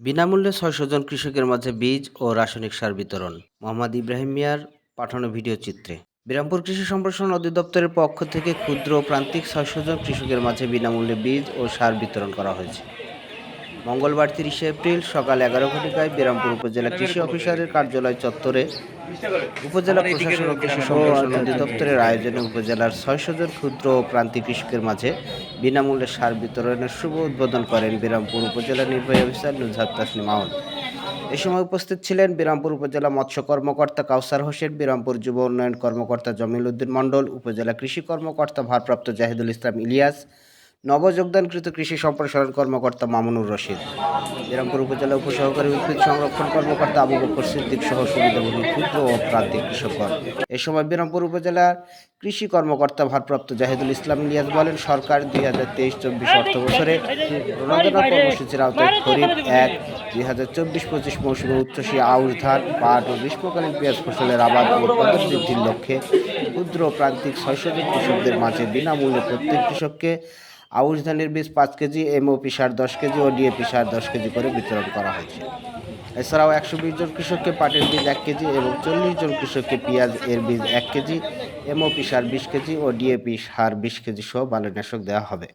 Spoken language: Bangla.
বিনামূল্যে ছয়শো জন কৃষকের মাঝে বীজ ও রাসায়নিক সার বিতরণ। মোহাম্মদ ইব্রাহিম মিয়ার পাঠানো ভিডিও চিত্রে। বিরামপুর কৃষি সম্প্রসারণ অধিদপ্তরের পক্ষ থেকে ক্ষুদ্র ও প্রান্তিক ছয়শো জন কৃষকের মাঝে বিনামূল্যে বীজ ও সার বিতরণ করা হয়েছে। মঙ্গলবার তিরিশে এপ্রিল সকাল এগারো ঘটিকায় বিরামপুর উপজেলা কৃষি অফিসারের কার্যালয় চত্বরে উপজেলা প্রশাসন ও কৃষি সম্প্রসারণ অধিদপ্তরের আয়োজনে উপজেলার ছয়শো জন ক্ষুদ্র ও প্রান্তিক কৃষকের মাঝে বিনামূল্যে সার বিতরণের শুভ উদ্বোধন করেন বিরামপুর উপজেলা নির্বাহী অফিসার নুজহাত তাসনিম আহমদ। এ সময় উপস্থিত ছিলেন বিরামপুর উপজেলা মৎস্য কর্মকর্তা কাউসার হোসেন, বিরামপুর যুব উন্নয়ন কর্মকর্তা জমিল উদ্দিন মণ্ডল, উপজেলা কৃষি কর্মকর্তা ভারপ্রাপ্ত জাহিদুল ইসলাম ইলিয়াস নবযোগদানকৃত কৃষি সম্প্রসারণ কর্মকর্তা মামুনুর রশিদ। বিরামপুর উপজেলা উপসহকারী উদ্ভিদ সংরক্ষণ কর্মকর্তা আবু বকর সিদ্দিক সহ সুবিধাভোগী ক্ষুদ্র ও প্রান্তিক কৃষকগণ। এ সময় বিরামপুর উপজেলার কৃষি কর্মকর্তা ভারপ্রাপ্ত জাহিদুল ইসলাম ইলিয়াস বলেন, সরকার দুই হাজার তেইশ চব্বিশ অর্থ বছরে কর্মসূচির আওতায় খরিফ এক, দুই হাজার চব্বিশ পঁচিশ মৌসুমে উচ্চশী আউশ ধান, পাট ও গ্রীষ্মকালীন পেঁয়াজ ফসলের আবাদ ও উৎপাদন বৃদ্ধির লক্ষ্যে ক্ষুদ্র প্রান্তিক ছয়শো কৃষকদের মাঝে বিনামূল্যে প্রত্যেক কৃষককে আউশ ধানের বীজ পাঁচ কেজি, এমওপি সার দশ কেজি ও ডিএপি সার দশ কেজি করে বিতরণ করা হয়েছে। এছাড়াও একশো বিশ জন কৃষককে পাটের বীজ এক কেজি এবং চল্লিশ জন কৃষককে পেঁয়াজ এর বীজ এক কেজি, এমওপি সার বিশ কেজি ও ডিএপি সার বিশ কেজি সহ বালুনাশক দেওয়া হবে।